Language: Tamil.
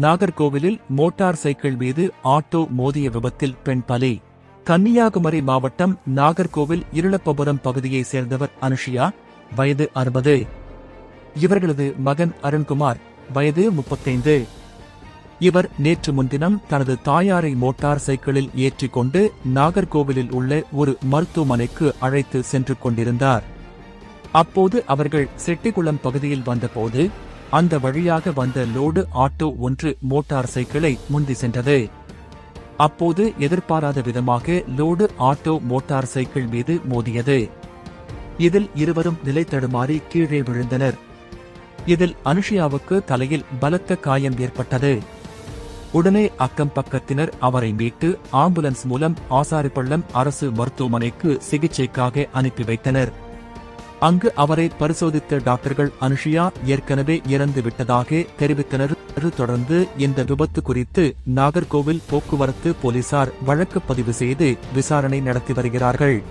நாகர்கோவிலில் மோட்டார் சைக்கிள் மீது ஆட்டோ மோதிய விபத்தில் பெண் பலி. கன்னியாகுமரி மாவட்டம் நாகர்கோவில் இருளப்பபுரம் பகுதியைச் சேர்ந்தவர் அனுஷியா வயது அறுபது. இவர்களது மகன் அருண்குமார் வயது முப்பத்தைந்து. இவர் நேற்று முன்தினம் தனது தாயாரை மோட்டார் சைக்கிளில் ஏற்றிக்கொண்டு நாகர்கோவிலில் உள்ள ஒரு மருத்துவமனைக்கு அழைத்து சென்று கொண்டிருந்தார். அப்போது அவர்கள் செட்டிக்குளம் பகுதியில் வந்தபோது அந்த வழியாக வந்த லோடு ஆட்டோ ஒன்று மோட்டார் சைக்கிளை முந்தி சென்றது. அப்போது எதிர்பாராத விதமாக லோடு ஆட்டோ மோட்டார் சைக்கிள் மீது மோதியது. இதில் இருவரும் நிலை தடுமாறி கீழே விழுந்தனர். இதில் அனுஷியாவுக்கு தலையில் பலத்த காயம் ஏற்பட்டது. உடனே அக்கம் பக்கத்தினர் அவரை மீட்டு ஆம்புலன்ஸ் மூலம் ஆசாரிப்பள்ளம் அரசு மருத்துவமனைக்கு சிகிச்சைக்காக அனுப்பி வைத்தனர். அங்கு அவரை பரிசோதித்த டாக்டர்கள் அனுஷியா ஏற்கனவே இறந்து விட்டதாக தெரிவித்தனர். தொடர்ந்து இந்த விபத்து குறித்து நாகர்கோவில் போக்குவரத்து போலீசார் வழக்கு பதிவு செய்து விசாரணை நடத்தி வருகிறார்கள்.